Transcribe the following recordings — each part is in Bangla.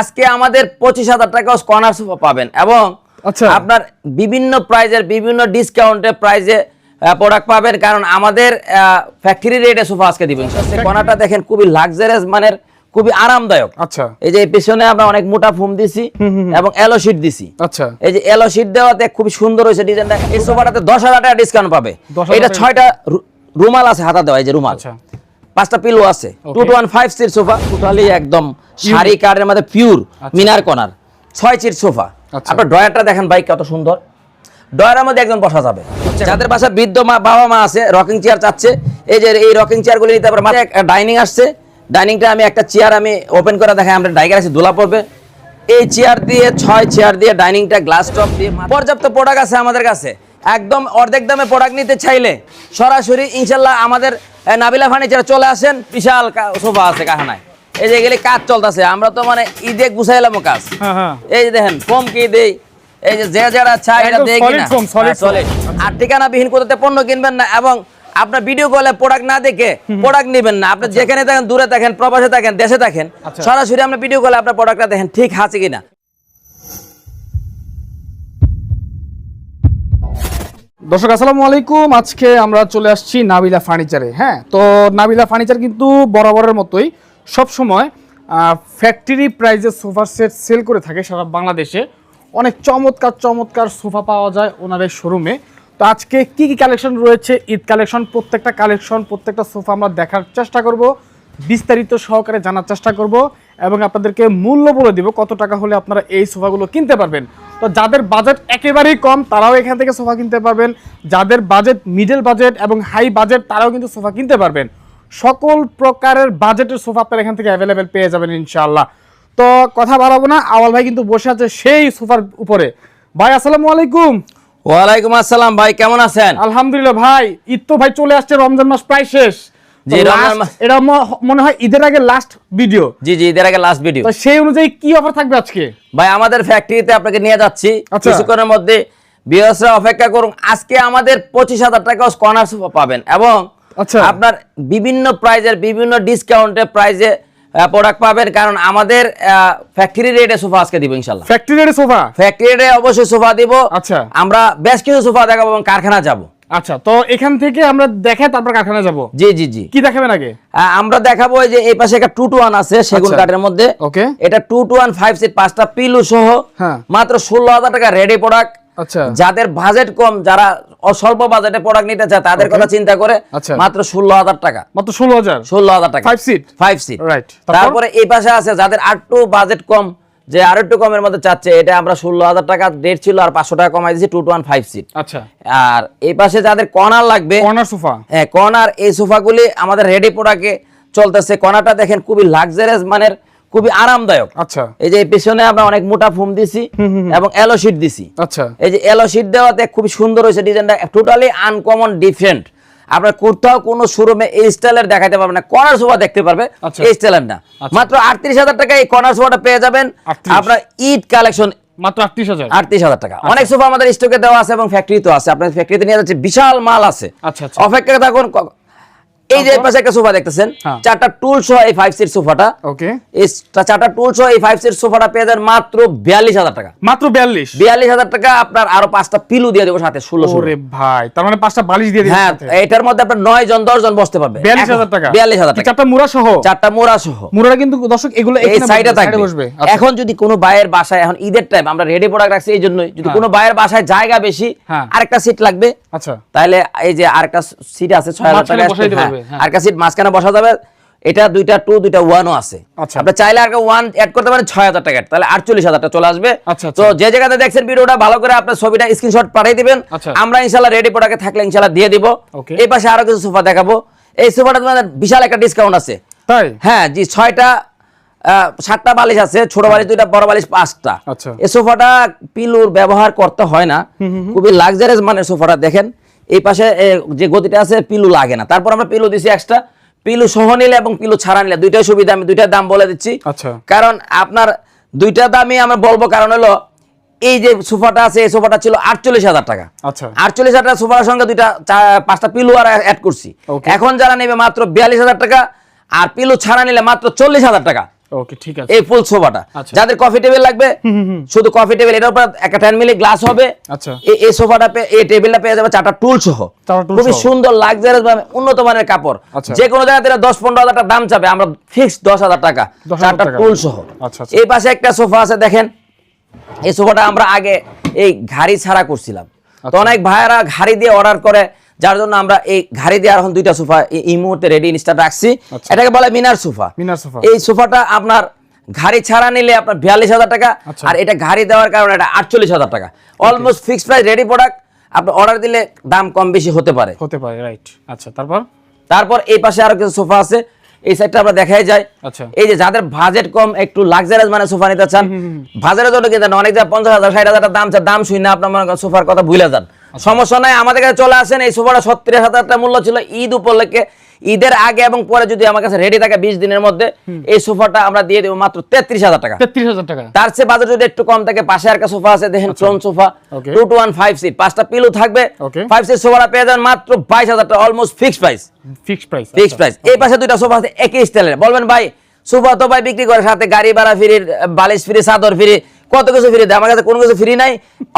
আজকে আমাদের পঁচিশ হাজার টাকা কর্নার সোফা পাবেন। এবং আচ্ছা। আপনার বিভিন্ন প্রাইজের বিভিন্ন ডিসকাউন্টে প্রাইজে প্রোডাক্ট পাবেন। কারণ আমাদের ফ্যাক্টরি রেটে সোফা আজকে দিবেন কর্নারটা দেখেন খুবই লাক্সারিয়াস মানের খুবই আরামদায়ক। আচ্ছা। এই যে পেছনে আমরা অনেক মোটা ফোম দিছি এবং এলো শিট দিছি। আচ্ছা। এই যে এলো শিট দেওয়াতে খুবই সুন্দর হয়েছে ডিজাইনটা এই সোফাটাতে দশ হাজার টাকা ডিসকাউন্ট পাবে। 10,000 এটা ছয়টা রুমাল আছে হাতা দেওয়া এই যে রুমাল। আচ্ছা। পাঁচটা পিলো আছে। Two two one five seat sofa totally একদম শাড়ি কার্ডের মধ্যে পিওর মিনার কর্নার ছয় চিট সোফা আচ্ছা। আপনার ড্রয়ারটা দেখেন বাইক কত সুন্দর। ড্রয়ারের মধ্যে একজন বসা যাবে। যাদের বাসা বৃদ্ধ মা বাবা মা আছে রকিং চেয়ার চাচ্ছে এই যে এই রকিং চেয়ারগুলি নিতে পারে মাঝে ডাইনিং আসছে। ডাইনিংটা আমি একটা চেয়ার আমি ওপেন করে দেখাই আমরা ডাইগার আছে দোলা পড়বে। এই চেয়ার দিয়ে ছয় চেয়ার দিয়ে ডাইনিংটা গ্লাস টপ দিয়ে পর্যাপ্ত প্রোডাক্ট আছে আমাদের কাছে। একদম অর্ধেক দামে প্রোডাক্ট নিতে চাইলে সরাসরি ইনশাল্লাহ আমাদের নাবিলা ফার্নিচার চলে আসেন। বিশাল সোফা আছে কাহানায় এই যে এগুলি কাজ চলতেছে আমরা তো মানে ঈদে গুছাইলাম কাজ। হ্যাঁ হ্যাঁ। এই যে দেখেন ফোম কি দেই? এই যে যে যারা চায় এটা solid কিনা হ্যাঁ। আর ঠিকানাবিহীন কোথাতে পণ্য কিনবেন না এবং আপনার ভিডিও কলে প্রোডাক্ট না দেখে প্রোডাক্ট নেবেন না। আপনি যেখানে থাকেন দূরে থাকেন প্রবাসে থাকেন দেশে থাকেন আচ্ছা। সরাসরি আপনার ভিডিও কলে আপনার প্রোডাক্টটা দেখেন ঠিক আছে কিনা। দর্শক, আসসালামু আলাইকুম। আজকে আমরা চলে আসছি নাবিলা ফার্নিচারে হ্যাঁ? তো নাবিলা ফার্নিচার কিন্তু বরাবরের মতোই সব সময় ফ্যাক্টরি প্রাইজে সোফা সেট সেল করে থাকে সারা বাংলাদেশে। অনেক চমৎকার চমৎকার সোফা পাওয়া যায় ওনাদের শোরুমে তো আজকে কি কি কালেকশন রয়েছে? ঈদ কালেকশন প্রত্যেকটা কালেকশন প্রত্যেকটা সোফা আমরা দেখার চেষ্টা করব, বিস্তারিত সহকারে জানার চেষ্টা করব এবং আপনাদেরকে মূল্য বলে দিব কত টাকা হলে আপনারা এই সোফাগুলো কিনতে পারবেন। তো যাদের বাজেট একেবারেই কম তারাও এখান থেকে সোফা কিনতে পারবেন। যাদের বাজেট মিডল বাজেট এবং হাই বাজেট তারাও কিন্তু সোফা কিনতে পারবেন। সকল প্রকারের বাজেটের সোফা আপনারা এখান থেকে অ্যাভেলেবেল পেয়ে যাবেন ইনশাআল্লাহ। তো কথা বাড়াবো না আওয়াল ভাই কিন্তু বসে আছে সেই সোফার উপরে। ভাই আসসালামু আলাইকুম। ওয়ালাইকুম আসসালাম ভাই কেমন আছেন? আলহামদুলিল্লাহ ভাই ঈদ তো ভাই চলে আসছে রমজান মাস প্রায় শেষ। এটা মনে হয় ঈদের আগে লাস্ট ভিডিও জি জি আগে লাস্ট ভিডিও তো সেই অনুযায়ী কি অফার থাকবে আজকে? ভাই আমাদের ফ্যাক্টরিতে আপনাকে নিয়ে যাচ্ছি। আচ্ছা। কিছুক্ষণের মধ্যে বিয়সরা অপেক্ষা করুন। আজকে আমাদের পঁচিশ হাজার টাকা পাবেন। এবং আচ্ছা। আপনার বিভিন্ন প্রাইজের বিভিন্ন ডিসকাউন্টে প্রাইজে প্রোডাক্ট পাবেন। কারণ আমাদের ফ্যাক্টরি রেটে সোফা আজকে দিব ইনশাল্লাহ। Factory ready sofa? ফ্যাক্টরি রেটে অবশ্যই সোফা দিব। আচ্ছা। আমরা বেশ কিছু সোফা দেখাবো এবং কারখানা যাব। আচ্ছা তো এখান থেকে আমরা দেখে তারপর কারখানা যাব জি জি জি কি দেখাবেন আগে আমরা দেখাবো যে এই পাশে একটা টু টু ওয়ান আছে সেগুন আচ্ছা। কাঠের মধ্যে ওকে এটা two two one five seat পাঁচটা পিলু সহ হ্যাঁ। মাত্র ষোলো হাজার টাকা রেডি প্রোডাক্ট আচ্ছা যাদের বাজেট কম যারা অস্বল্প বাজেটে প্রোডাক্ট নিতে চায় তাদের কথা চিন্তা করে আচ্ছা। মাত্র ষোলো হাজার টাকা মাত্র ষোলো হাজার ষোলো হাজার টাকা Five seat? Five seat Right. তারপর? এই পাশে আছে যাদের আরেকটু বাজেট কম যে আর একটু কমের মধ্যে চাচ্ছে এটা আমরা ষোলো হাজার টাকা রেট ছিল আর পাঁচশো টাকা কমাই দিয়েছি two two one five seat আচ্ছা। আর এই পাশে যাদের কর্নার লাগবে কর্নার সোফা? হ্যাঁ কর্নার এই সোফাগুলি আমাদের রেডি প্রোডাক্টে চলতেছে। কর্নারটা দেখেন খুবই লাক্সারিয়াস মানের খুবই আরামদায়ক। আচ্ছা। এই যে পেছনে আমরা অনেক মোটা ফোম দিছি এবং এলো শিট দিছি। আচ্ছা। এই যে এলো শিট দেওয়াতে খুবই সুন্দর হয়েছে ডিজাইনটা টোটালি আনকমন ডিফারেন্ট আপনার কোথাও কোনো শোরুমে এই স্টাইলের দেখাতে পারবে না। কর্নার সোফা দেখতে পারবে আচ্ছা। এই স্টাইলের না। আচ্ছা। মাত্র আটত্রিশ হাজার টাকা এই কর্নার সোফাটা পেয়ে যাবেন। আপনার ঈদ কালেকশন মাত্র আটত্রিশ হাজার। আটত্রিশ হাজার টাকা। অনেক সোফা আমাদের স্টকে দেওয়া আছে এবং ফ্যাক্টরিতে আছে। আপনার ফ্যাক্টরিতে নিয়ে যাচ্ছে বিশাল মাল আছে। আচ্ছা, আচ্ছা। অপেক্ষা থাকুন এই যে পাশে একটা সোফা দেখতেছেন হ্যাঁ। চারটা টুল সহ এই ফাইভ সিট সোফাটা। ওকে। চারটা টুল সহ এই ফাইভ সিট সোফাটা পেয়ে যাবেন মাত্র বিয়াল্লিশ হাজার টাকা। মাত্র বিয়াল্লিশ? বিয়াল্লিশ হাজার টাকা আপনার আরও পাঁচটা পিলু দিয়ে দেবো সাথে ষোলো ভাই তার মানে পাঁচটা বালিশ দিয়ে হ্যাঁ এটার মধ্যে আপনার নয় জন দশ জন বসতে পারবে। বিয়াল্লিশ হাজার টাকা? বিয়াল্লিশ হাজার টাকা। চারটা মুড়া সহ? চারটা মোড়া সহ। মুড়াটা কিন্তু দর্শক এগুলো এই সাইডে থাকবে। বসবে। আচ্ছা। এখন যদি কোনো বাইরের বাসায় এখন ঈদের টাইম আমরা রেডি প্রোডাক্ট রাখছি এই জন্যই যদি হ্যাঁ। কোনো বাইরের বাসায় জায়গা বেশি হ্যাঁ। আরেকটা সিট লাগবে আচ্ছা। তাহলে এই যে আরেকটা সিট আছে ছয় হাজার টাকা হ্যাঁ। আরেকটা সিট মাঝখানে বসা যাবে এটা দুইটা টু দুইটা ওয়ানও আছে। আচ্ছা। আপনি চাইলে আর ওয়ান অ্যাড করতে পারেন ছয় হাজার টাকা তাহলে আটচল্লিশ হাজার টাকা চলে আসবে। আচ্ছা, আচ্ছা। তো যে জায়গাতে দেখছেন ভিডিওটা ভালো করে আপনার ছবিটা স্ক্রিনশট পাঠিয়ে দিবেন। আচ্ছা। আমরা ইনশাল্লাহ রেডি প্রোডাক্টে থাকলে ইনশাল্লাহ দিয়ে দিব। এই পাশে আরও কিছু সোফা দেখাবো। এই সোফাটা তোমাদের বিশাল একটা ডিসকাউন্ট আছে। হ্যাঁ জি ছয়টা সাতটা বালিশ আছে ছোট বালিশ দুইটা বড় বালিশ পাঁচটা। আচ্ছা। এই সোফাটা পিলুর ব্যবহার করতে হয় না। খুবই লাক্সারিয়াস মানের সোফাটা দেখেন। এই পাশে যে গতিটা আছে পিলু লাগে না। তারপর আমরা পিলু দিছি এক্সট্রা পিলু সহ নিলে এবং পিলু ছাড়া নিলে দুইটাই সুবিধা আমি দুইটার দাম বলে দিচ্ছি। আচ্ছা। কারণ আপনার দুইটা দামই আমরা বলব কারণ হলো এই যে সোফাটা আছে এই সোফাটা ছিল আটচল্লিশ হাজার টাকা। আচ্ছা। আটচল্লিশ হাজার টাকা সোফার সঙ্গে দুইটা পাঁচটা পিলু আর অ্যাড করছি. এখন যারা নেবে মাত্র বিয়াল্লিশ হাজার টাকা আর পিলু ছাড়া নিলে মাত্র চল্লিশ হাজার টাকা। ওকে ঠিক আছে। এই ফুল সোফাটা। আচ্ছা। যাদের কফি টেবিল লাগবে শুধু কফি টেবিল এটার উপর একটা মিলি গ্লাস হবে। আচ্ছা। এই- সোফাটা এই টেবিলটা পেয়ে যাবে চারটা টুল সহ। খুবই সুন্দর ভাবে উন্নত মানের কাপড়। যে কোনো জায়গা থেকে দশ পনেরো হাজার টাকা দাম চাবে আমরা ফিক্স দশ হাজার টাকা চারটা টুল সহ। আচ্ছা, আচ্ছা। এই পাশে একটা সোফা আছে দেখেন। এই সোফাটা আমরা আগে এই ঘাড়ি ছাড়া করছিলাম। তো। অনেক ভাইয়েরা ঘাড়ি দিয়ে অর্ডার করে যার জন্য আমরা এই ঘাড়ি দিয়ে এখন দুইটা সোফা এই- মুহূর্তে রেডি ইনস্টা রাখছি আচ্ছা। এটাকে বলে মিনার সোফা মিনার সোফা। এই সোফাটা আপনার ঘাড়ি ছাড়া নিলে আপনার বিয়াল্লিশ হাজার টাকা আচ্ছা। আর এটা ঘাড়ি দেওয়ার কারণে এটা আটচল্লিশ হাজার টাকা almost fixed price ready product আপনি অর্ডার দিলে দাম কম বেশি হতে পারে হতে পারে রাইট আচ্ছা তারপর তারপর এই পাশে আরও কিছু সোফা আছে এই সাইডটা আমরা দেখাই যায় আচ্ছা। এই যে যাদের বাজেট কম একটু লাক্সারিয়াস মানে সোফা নিতে চান বাজারের জন্য কিন্তু অনেক জায়গায় পঞ্চাশ হাজার ষাট হাজার দাম দাম শুই না আপনার মনে সোফার কথা ভুলে যান। সমস্যা নাই আমাদের কাছে চলে আসেন। এই সোফাটা ছত্রিশ হাজার টাকা মূল্য ছিল ঈদ উপলক্ষে। ঈদের আগে এবং পরে যদি আমার কাছে রেডি থাকে বিশ দিনের মধ্যে এই সোফাটা আমরা দিয়ে দেবো মাত্র তেত্রিশ হাজার টাকা। তেত্রিশ হাজার টাকা। তার চেয়ে বাজার যদি একটু কম থাকে পাশে আর সোফা আছে দেখেন clone sofa two two one five seat পাঁচটা পিলো থাকবে। ফাইভ সিট সোফাটা পেয়ে যাবেন মাত্র বাইশ হাজার টাকা almost fixed price fixed price fixed price এই পাশে দুইটা সোফা আছে একই স্টাইলের বলবেন ভাই সোফা তো ভাই বিক্রি করে সাথে গাড়ি ভাড়া ফ্রি বালিশ ফ্রি চাদর ফ্রি কত কিছু ফ্রি দেয় আমার কাছে কোনো কিছু ফ্রি নাই।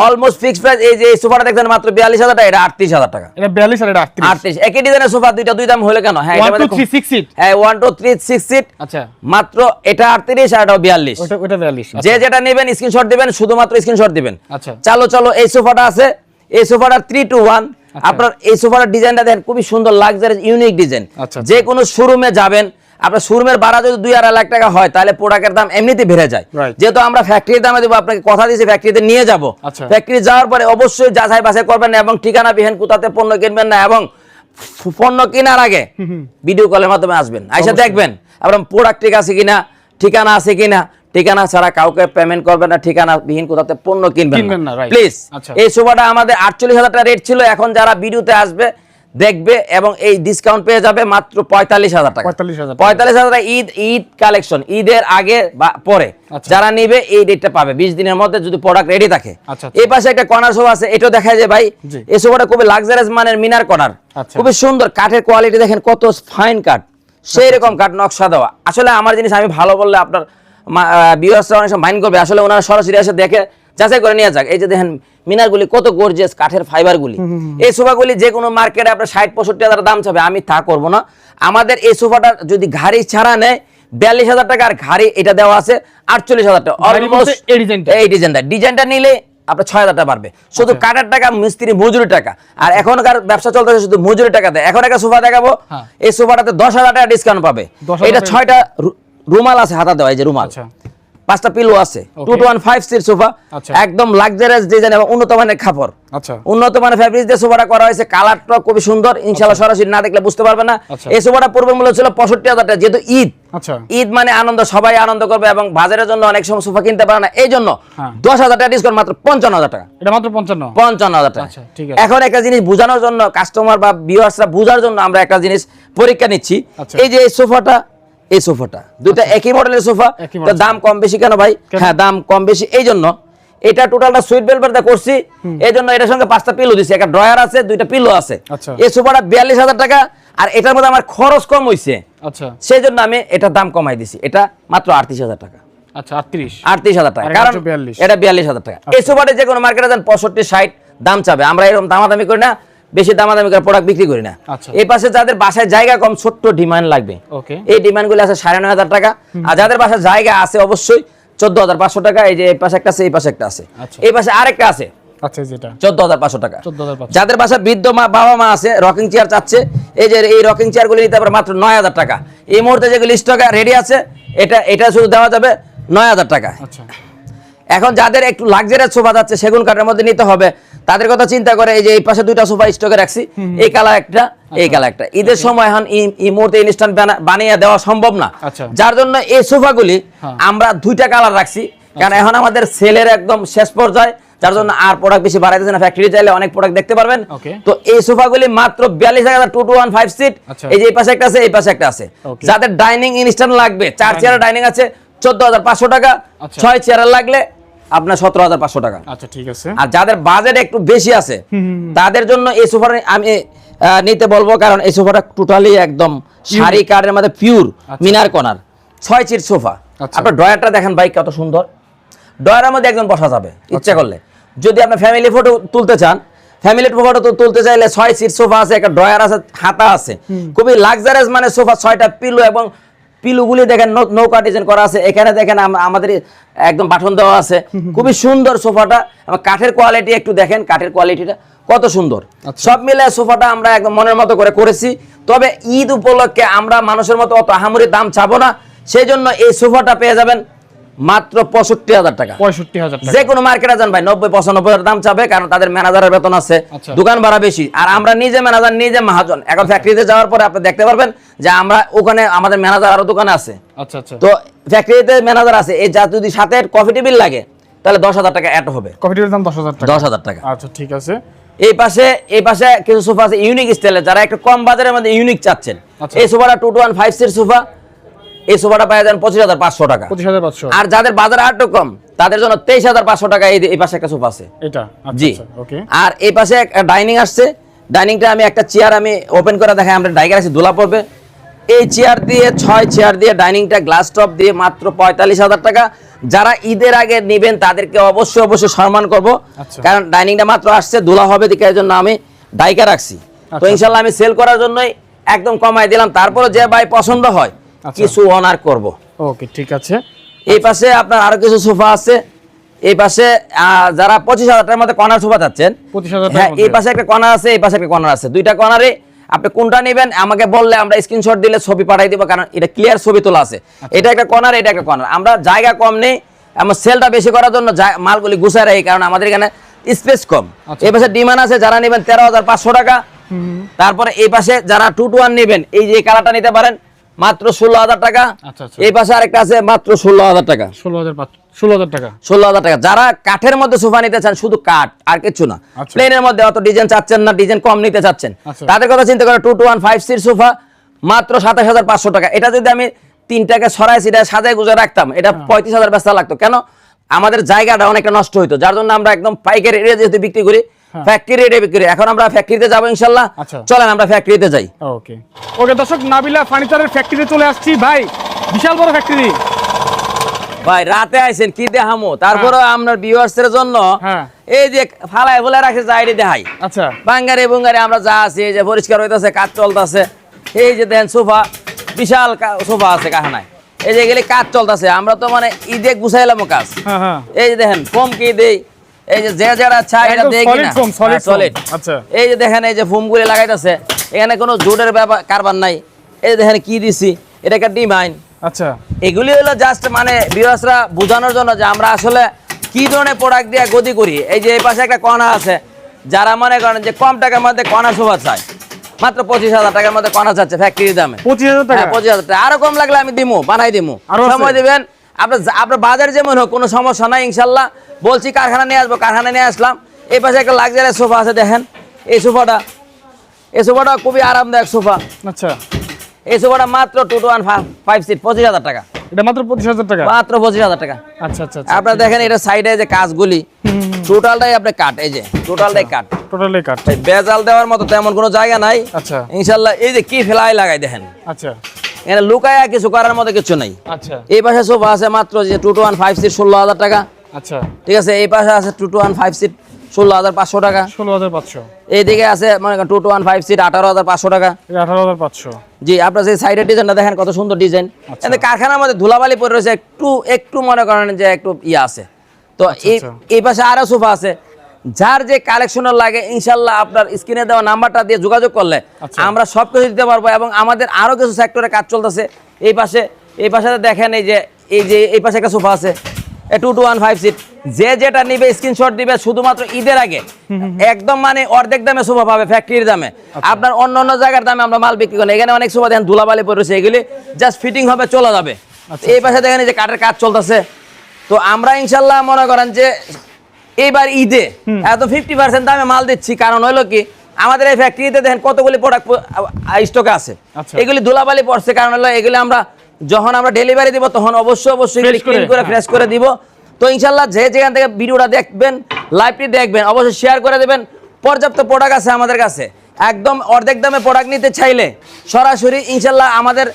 অলমোস্ট ফিক্সড প্রাইস এই যে সোফাটা দেখছেন মাত্র বিয়াল্লিশ হাজার টাকা এটা আটত্রিশ হাজার টাকা। এটা বিয়াল্লিশ এটা আটত্রিশ। একই ডিজাইনের সোফা দুইটা দুই দাম হলে কেন? হ্যাঁ one two three six seat হ্যাঁ one two three six seat আচ্ছা। মাত্র এটা আটত্রিশ আর এটা বিয়াল্লিশ। ওটা ওটা বিয়াল্লিশ যে যেটা নেবেন স্ক্রিনশট দিবেন শুধুমাত্র স্ক্রিনশট দিবেন। আচ্ছা। চলো চলো এই সোফাটা আছে। এই সোফাটা থ্রি টু ওয়ান আপনার এই সোফাটার ডিজাইনটা দেখেন খুবই সুন্দর লাক্সারি ইউনিক ডিজাইন আচ্ছা, যে কোনো শোরুমে যাবেন আপনার শোরুমের ভাড়া যদি দুই আড়াই লাখ টাকা হয় তাহলে প্রোডাক্টের দাম এমনিতে বেড়ে যায়। যেহেতু আমরা ফ্যাক্টরির দামে দেবো আপনাকে কথা দিয়েছি ফ্যাক্টরিতে নিয়ে যাব। আচ্ছা। ফ্যাক্টরি যাওয়ার পরে অবশ্যই যাচাই বাছাই করবেন না এবং ঠিকানা বিহীন কোথাতে পণ্য কিনবেন না এবং পণ্য কেনার আগে ভিডিও কলের মাধ্যমে আসবেন। আইসা দেখবেন আপনার প্রোডাক্ট ঠিক আছে কিনা ঠিকানা আছে কিনা। ঠিকানা ছাড়া কাউকে পেমেন্ট করবেন না ঠিকানা বিহীন কোথাতে পণ্য কিনবেন না, প্লিজ আচ্ছা। এই সোফাটা আমাদের আটচল্লিশ হাজার টাকা রেট ছিল এখন যারা ভিডিওতে আসবে দেখবে এবং এই ডিসকাউন্ট পেয়ে যাবে মাত্র পঁয়তাল্লিশ হাজার টাকা। পঁয়তাল্লিশ হাজার ঈদ ঈদ কালেকশন ঈদের আগে বা পরে। আচ্ছা। যারা নিবে এই ডেটটা পাবে। বিশ দিনের মধ্যে যদি প্রোডাক্ট রেডি থাকে। আচ্ছা, আচ্ছা। এই পাশে একটা কর্নার সোফা আছে এটাও দেখা যায় ভাই এই সোফাটা খুবই লাক্সারিয়াস মানের মিনার কর্নার আচ্ছা। খুবই সুন্দর কাঠের কোয়ালিটি দেখেন কত ফাইন কাঠ সেই রকম কাঠ নকশা দেওয়া। আসলে আমার জিনিস আমি ভালো বললে আপনার বিয়ার্সরা অনেক মাইন্ড করবে। আসলে ওনারা সরাসরি এসে দেখে যাচাই করে নিয়ে যাক। এই যে দেখেন মিনারগুলি কত গর্জিয়াস কাঠের ফাইবারগুলি এই সোফাগুলি যে কোনো মার্কেটে আপনার ষাট পঁয়ষট্টি হাজার দাম চাবে আমি তা করব না। আমাদের এই সোফাটা যদি ঘাড়ি ছাড়া নেয় বিয়াল্লিশ হাজার টাকা আর ঘাড়ি এটা দেওয়া আছে আটচল্লিশ হাজার টাকা। এই ডিজাইনটা? ডিজাইনটা ডিজাইনটা নিলে আপনার ছয় হাজার টাকা পারবে শুধু আচ্ছা। কাটার টাকা মিস্ত্রি মজুরি টাকা। আর এখনকার ব্যবসা চলতেছে শুধু মজুরি টাকা দেয়। এখন একটা সোফা দেখাবো। হ্যাঁ। এই সোফাটাতে দশ হাজার টাকা ডিসকাউন্ট পাবে। এটা ছয়টা রুমাল আছে হাতা দেওয়া এই যে রুমাল। আচ্ছা। পাঁচটা পিলো আছে। Two two one five seat sofa আচ্ছা। একদম লাক্সারিয়াস ডিজাইন এবং উন্নত মানের কাপড়। আচ্ছা। উন্নত মানের ফ্যাব্রিক দিয়ে সোফাটা করা হয়েছে কালারটা খুবই সুন্দর ইনশাল্লাহ সরাসরি না দেখলে বুঝতে পারবে না। আচ্ছা। এই সোফাটা পূর্বের মূল্য ছিল পঁয়ষট্টি হাজার টাকা যেহেতু ঈদ। আচ্ছা। ঈদ মানে আনন্দ সবাই আনন্দ করবে এবং বাজারের জন্য অনেক সময় সোফা কিনতে পারে না। এই জন্য হ্যাঁ। দশ হাজার টাকা ডিসকাউন্ট মাত্র পঞ্চান্ন হাজার টাকা। এটা মাত্র পঞ্চান্ন? পঞ্চান্ন হাজার টাকা। আচ্ছা, ঠিক আছে। এখন একটা জিনিস বোঝানোর জন্য কাস্টমার বা ভিউয়ার্সরা বোঝার জন্য আমরা একটা জিনিস পরীক্ষা নিচ্ছি। আচ্ছা। এই যে এই সোফাটা এই সোফাটা। দুইটা একই মডেলের সোফা। দাম কম বেশি কেন ভাই? হ্যাঁ দাম কম বেশি। এই জন্য এটা টোটালটা সুইট বেলভারটা করছি। এই জন্য এটার সঙ্গে পাঁচটা পিলো দিছি। একটা ড্রয়ার আছে দুইটা পিলো আছে। আচ্ছা। এই সোফাটা বিয়াল্লিশ হাজার টাকা। আর এটার মধ্যে আমার খরচ কম হয়েছে আচ্ছা। সেই জন্য আমি এটার দাম কমাই দিছি। এটা মাত্র আটত্রিশ হাজার টাকা। আচ্ছা আটত্রিশ। হাজার টাকা। কারণ এটা বিয়াল্লিশ হাজার টাকা। এই সোফাটা যে কোনো মার্কেটে যান পঁয়ষট্টি ষাট দাম চাবে। আমরা এরকম দামাদামি করি না। বেশি দামাদামি করে প্রোডাক্ট বিক্রি করি না। আচ্ছা। এই পাশে যাদের বাসায় জায়গা কম ছোট্ট ডিমান্ড লাগবে। এই ডিমান্ডগুলো আছে সাড়ে নয় হাজার টাকা। আর যাদের বাসায় জায়গা আছে অবশ্যই চোদ্দ হাজার পাঁচশো টাকা এই যে এই পাশে একটা আছে এই পাশে একটা আছে। আচ্ছা। এই পাশে আরেকটা আছে। আচ্ছা চোদ্দ হাজার পাঁচশো টাকা। যাদের বাসায় বৃদ্ধ মা বাবা মা আছে রকিং চেয়ার চাচ্ছে এই যে এই রকিং চেয়ারগুলি নিতে পারে মাত্র নয় হাজার টাকা। এই মুহূর্তে যেগুলি স্টকে রেডি আছে এটা এটা শুধু দেওয়া যাবে নয় হাজার টাকা। আচ্ছা। এখন যাদের একটু লাক্সারিয়াস সোফা যাচ্ছে সেগুন কাঠের মধ্যে নিতে হবে। তাদের কথা চিন্তা করে এই যে এই পাশে দুইটা সোফা স্টকে রাখছি। এই কালার একটা এই কালার একটা। ঈদের সময় এখন এই- মুহূর্তে ইনস্ট্যান্ট বানিয়ে দেওয়া সম্ভব না। আচ্ছা। যার জন্য এই সোফাগুলি হ্যাঁ। আমরা দুইটা কালার রাখছি। কারণ এখন আমাদের সেলের একদম শেষ পর্যায়ে। যার জন্য আর প্রোডাক্ট বেশি বাড়াইতেছে না। ফ্যাক্টরি চাইলে অনেক প্রোডাক্ট দেখতে পারবেন। তো এই সোফাগুলি মাত্র বিয়াল্লিশ হাজার two two one five seat আচ্ছা। এই যে এই পাশে একটা আছে এই পাশে একটা আছে। যাদের ডাইনিং ইনস্ট্যান্ট লাগবে চার চেয়ার ডাইনিং আছে চোদ্দ হাজার পাঁচশো টাকা আচ্ছা। ছয় চেয়ারের লাগলে আপনার সতেরো হাজার পাঁচশো টাকা। আচ্ছা ঠিক আছে। আর যাদের বাজেট একটু বেশি আছে তাদের জন্য এই সোফাটা আমি নিতে বলব কারণ এই সোফাটা টোটালি একদম শাড়ি কার্ডের মধ্যে পিওর আচ্ছা। মিনার ছয় চিট সোফা আচ্ছা। আপনার ড্রয়ারটা দেখেন ভাই কত সুন্দর। ড্রয়ারের মধ্যে একজন বসা যাবে ইচ্ছা। করলে। যদি আপনি ফ্যামিলি ফটো তুলতে চান ফ্যামিলি ফটো তুলতে চাইলে ছয় সিট সোফা আছে একটা ড্রয়ার আছে হাতা আছে। খুবই লাক্সারিয়াস মানে সোফা ছয়টা পিলো এবং পিলুগুলি দেখেন নৌ- নৌকা ডিজাইন করা আছে। এখানে দেখেন আমাদের একদম পাঠন দেওয়া আছে। খুবই সুন্দর সোফাটা কাঠের কোয়ালিটি একটু দেখেন কাঠের কোয়ালিটিটা কত সুন্দর। আচ্ছা। সব মিলে সোফাটা আমরা একদম মনের মতো করে করেছি। তবে ঈদ উপলক্ষে আমরা মানুষের মতো অত আহামরি দাম চাবো না। সেই জন্য এই সোফাটা পেয়ে যাবেন মাত্র পঁয়ষট্টি হাজার টাকা। পঁয়ষট্টি হাজার যে কোনো মার্কেটে যান ভাই নব্বই পঁচানব্বই হাজার দাম চাবে কারণ তাদের ম্যানেজারের বেতন আছে আচ্ছা। দোকান ভাড়া বেশি। আর আমরা নিজে ম্যানেজার নিজে মহাজন। এখন ফ্যাক্টরিতে যাওয়ার পরে আপনি দেখতে পারবেন যে আমরা ওখানে আমাদের ম্যানেজার আরও দোকানে আছে। আচ্ছা আচ্ছা। তো ফ্যাক্টরিতে ম্যানেজার আছে এই যা যদি সাথে কফি টেবিল লাগে তাহলে দশ হাজার টাকা অ্যাড হবে। কফি টেবিলের দাম দশ হাজার টাকা। দশ হাজার টাকা। আচ্ছা ঠিক আছে। এই পাশে এই পাশে কিছু সোফা আছে ইউনিক স্টাইলের যারা একটু কম বাজারের মধ্যে ইউনিক চাচ্ছেন আচ্ছা। এই সোফাটা two two one five seat sofa এই সোফাটা পাওয়া যান পঁচিশ হাজার পাঁচশো টাকা। পঁচিশ হাজার পাঁচশো। আর যাদের বাজার আর একটু কম তাদের জন্য তেইশ হাজার পাঁচশো টাকা এই পাশে একটা সোফা আছে। এটা? জি। ওকে। আর এই পাশে ডাইনিং আসছে। ডাইনিংটা আমি একটা চেয়ার আমি ওপেন করে দেখাই আমরা ডাইগার আছে দোলা পড়বে। এই চেয়ার দিয়ে ছয় চেয়ার দিয়ে ডাইনিংটা গ্লাস টপ দিয়ে মাত্র পঁয়তাল্লিশ হাজার টাকা। যারা ঈদের আগে নেবেন তাদেরকে অবশ্যই অবশ্যই সম্মান করব। আচ্ছা। কারণ ডাইনিংটা মাত্র আসছে দোলা হবে দিকে জন্য আমি ডাইকা রাখছি। তো আচ্ছা। ইনশাল্লাহ আমি সেল করার জন্যই একদম কমাই দিলাম। তারপরে যে ভাই পছন্দ হয় আচ্ছা। কিছু অনার করব। ওকে ঠিক আছে। এই পাশে আপনার আরও কিছু সোফা আছে। এই পাশে যারা পঁচিশ হাজার টাকার মধ্যে কর্নার সোফা চাচ্ছেন হ্যাঁ টাকা এই পাশে একটা কর্নার আছে এই পাশে একটা কর্নার আছে। দুইটা কর্নারে আপনি কোনটা নেবেন আমাকে বললে আমরা স্ক্রিনশট দিলে ছবি পাঠাই দিব কারণ এটা ক্লিয়ার ছবি তোলা আছে। আচ্ছা। এটা একটা কর্নার এটা একটা কর্নার। আমরা জায়গা কম নেই আমার সেলটা বেশি করার জন্য মালগুলি গুছাই রাখি কারণ আমাদের এখানে স্পেস কম। আচ্ছা। এই পাশে ডিমান্ড আছে যারা নেবেন তেরো হাজার পাঁচশো টাকা। তারপরে এই পাশে যারা টু টু ওয়ান নেবেন এই যে কালারটা নিতে পারেন মাত্র ষোলো হাজার টাকা। আচ্ছা, আচ্ছা। এই পাশে আরেকটা আছে মাত্র ষোলো হাজার টাকা। ষোলো হাজার ষোলো হাজার টাকা। ষোলো হাজার টাকা। যারা কাঠের মধ্যে সোফা নিতে চান শুধু কাঠ আর কিছু না। আচ্ছা। প্লেনের মধ্যে অত ডিজাইন চাচ্ছেন না ডিজাইন কম নিতে চাচ্ছেন। তাদের কথা চিন্তা করে two two one five seat sofa মাত্র সাতাশ হাজার পাঁচশো টাকা। এটা যদি আমি তিনটাকে সরাই সিটা সাজায় গুজে রাখতাম এটা হ্যাঁ। পঁয়ত্রিশ হাজার ব্যস্ত লাগতো। কেন? আমাদের জায়গাটা অনেকটা নষ্ট হইতো। যার জন্য আমরা একদম পাইকারি রেটে যেহেতু বিক্রি করি ফ্যাক্টরি রেটে বিক্রি। এখন আমরা ফ্যাক্টরিতে যাব ইনশাল্লাহ। হ্যাঁ। আচ্ছা। চলেন আমরা ফ্যাক্টরিতে যাই। ওকে ওকে দর্শক নাবিলা ফার্নিচারের ফ্যাক্টরিতে চলে আসছি। ভাই বিশাল বড় ফ্যাক্টরি ভাই রাতে আইছেন কি দেখামো? তারপরে আপনার ভিউয়ার্সের জন্য হ্যাঁ। এই যে ফুলে রাখে যাই দেখাই। আচ্ছা। বাঙ্গারে বুঙ্গারে আমরা যা আছি এই যে পরিষ্কার হইতাছে কাজ চলতেছে। এই যে দেন সোফা বিশাল সোফা আছে কাহানায় এই যে গেলে কাজ চলতেছে। আমরা তো মানে ঈদে গুছাইলাম কাজ। হ্যাঁ হ্যাঁ। এই যে দেখেন ফোম কি দেই এই যে যে যারা এটা দেই কিনা। সলিড আচ্ছা। এই যে দেখেন এই যে ফোমগুলি লাগাইতেছে এখানে কোনো জোটের ব্যাপার কারবার নাই। এই যে দেখেন কি দিছি? এটা একটা ডিমাইন। আচ্ছা। এগুলি হলো জাস্ট মানে বোঝানোর জন্য যে আমরা আসলে কি ধরনের প্রোডাক্ট দিয়ে গতি করি। এই যে এই পাশে একটা কণা আছে। যারা মনে করেন যে কম টাকার মধ্যে কণা শোভা চায় মাত্র পঁচিশ হাজার টাকার মধ্যে কণা চাচ্ছে ফ্যাক্টরির দামে। পঁচিশ হাজার টাকা? হ্যাঁ পঁচিশ হাজার টাকা। আরও কম লাগলে আমি দিমু বানাই দিমু। সময় দিবেন আপনার আপনার বাজার যেমন হোক কোনো সমস্যা নাই ইনশাল্লাহ। বলছি কারখানা নিয়ে আসব কারখানা নিয়ে আসলাম। এই পাশে একটা লাক্সারি সোফা আছে দেখেন। এই সোফাটা এই সোফাটা খুবই আরামদায়ক সোফা। আচ্ছা। এই সোফাটা মাত্র two two one five seat পঁচিশ হাজার টাকা। এটা মাত্র পঁচিশ হাজার টাকা? মাত্র পঁচিশ হাজার টাকা। আচ্ছা আচ্ছা আচ্ছা। আপনারা দেখেন এটা সাইডে যে কাজগুলি টোটালটাই আপনি কাট এই যে টোটালটাই কাট টোটালি কাট বেজাল দেওয়ার মতো তেমন কোনো জায়গা নাই। আচ্ছা। ইনশাল্লাহ এই যে কি ফেলাই লাগাই দেখেন। আচ্ছা। এখানে লুকায়া কিছু করার মতো কিছু নাই। আচ্ছা। এই পাশে সোফা আছে মাত্র যে two two one five seat ষোলো হাজার টাকা। আচ্ছা। ঠিক আছে এই পাশে আছে two two one five seat ষোলো হাজার পাঁচশো টাকা। ষোলো হাজার পাঁচশো। এইদিকে আছে মনে করেন two two one five seat আঠারো হাজার পাঁচশো টাকা। আঠারো হাজার পাঁচশো। জি আপনার সেই সাইডের ডিজাইনটা দেখেন কত সুন্দর ডিজাইন আচ্ছা। কিন্তু কারখানার মধ্যে ধুলাবালি পড়ে রয়েছে একটু একটু মনে করেন যে একটু ইয়ে আছে। তো এই আচ্ছা। এই পাশে আরও সোফা আছে। যার যে কালেকশনের লাগে ইনশাল্লাহ আপনার স্ক্রিনে দেওয়া নাম্বারটা দিয়ে যোগাযোগ করলে আচ্ছা। আমরা সব কিছু দিতে পারব এবং আমাদের আরও কিছু সেক্টরে কাজ চলতেছে। এই পাশে এই পাশে দেখেন এই যে এই যে এই পাশে একটা সোফা আছে। Two two one five seat যে যেটা নিবে স্ক্রিনশট দিবে শুধুমাত্র ঈদের আগে। একদম মানে অর্ধেক দামে সোফা পাবে ফ্যাক্টরির দামে। আচ্ছা। আপনার অন্য অন্য জায়গার দামে আমরা মাল বিক্রি করি এখানে অনেক সোফা দেখেন ধুলাবালি পড়েছে এগুলি। জাস্ট ফিটিং হবে চলে যাবে। আচ্ছা, এই পাশে দেখেন এই যে কাঠের কাজ চলতেছে। তো আমরা ইনশাল্লাহ মনে করেন যে এইবার ঈদে এত ফিফটি পার্সেন্ট দামে মাল দিচ্ছি। কারণ হলো কি আমাদের এই ফ্যাক্টরিতে দেখেন কতগুলি প্রোডাক্ট স্টকে আছে। আচ্ছা। এগুলি ধুলাবালি পড়ছে কারণ হলো এগুলি আমরা যখন আমরা ডেলিভারি দিব তখন অবশ্যই অবশ্যই ক্লিন করে হ্যাঁ। ফ্রেশ করে দিব। তো ইনশাল্লাহ যে যেখান থেকে ভিডিওটা দেখবেন লাইভটি দেখবেন অবশ্যই শেয়ার করে দেবেন। পর্যাপ্ত প্রোডাক্ট আছে আমাদের কাছে। একদম অর্ধেক দামে প্রোডাক্ট নিতে চাইলে সরাসরি ইনশাল্লাহ আমাদের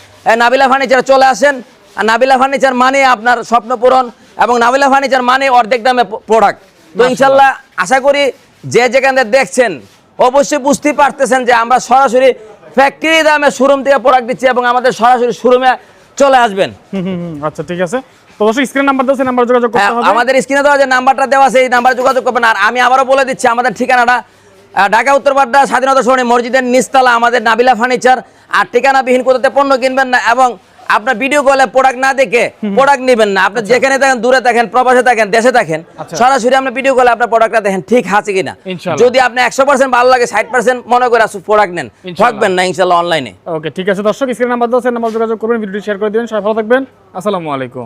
নাবিলা ফার্নিচার চলে আসেন। আর নাবিলা ফার্নিচার মানে আপনার স্বপ্ন পূরণ এবং নাবিলা ফার্নিচার মানে অর্ধেক দামে প্রোডাক্ট তো ইনশাল্লাহ আশা করি যে যেখানে দেখছেন অবশ্যই বুঝতেই পারতেছেন যে আমরা সরাসরি ফ্যাক্টরি দামে শোরুম থেকে প্রোডাক্ট দিচ্ছি এবং আমাদের সরাসরি শোরুমে চলে আসবেন। আচ্ছা ঠিক আছে। তো অবশ্যই স্ক্রিন নাম্বার দেওয়া নাম্বার যোগাযোগ করতে হ্যাঁ, আমাদের স্ক্রিনে দেওয়া যে নাম্বারটা দেওয়া আছে এই নাম্বারে যোগাযোগ করবেন। আর আমি আবারও বলে দিচ্ছি আমাদের ঠিকানাটা ঢাকা উত্তরপাড্ডা স্বাধীনতা সরণি মসজিদের নিচতলা আমাদের নাবিলা ফার্নিচার আর ঠিকানাবিহীন কোথাতে পণ্য কিনবেন না এবং আপনার ভিডিও কলে প্রোডাক্ট না দেখে প্রোডাক্ট নেবেন না। আপনি যেখানে থাকেন দূরে থাকেন প্রবাসে থাকেন দেশে থাকেন আচ্ছা। সরাসরি আপনি ভিডিও কলে আপনার প্রোডাক্টটা দেখেন ঠিক আছে কিনা? যদি আপনি একশো পার্সেন্ট ভালো লাগে ষাট পার্সেন্ট মনে করে আসুন প্রোডাক্ট নেন থাকবেন না ইনশাল্লাহ অনলাইনে ওকে ঠিক আছে দর্শক স্ক্রিন নাম্বার দশ নাম্বার যোগাযোগ করবেন ভিডিওটি শেয়ার করে দিবেন সবাই ভালো থাকবেন। আসসালামু আলাইকুম।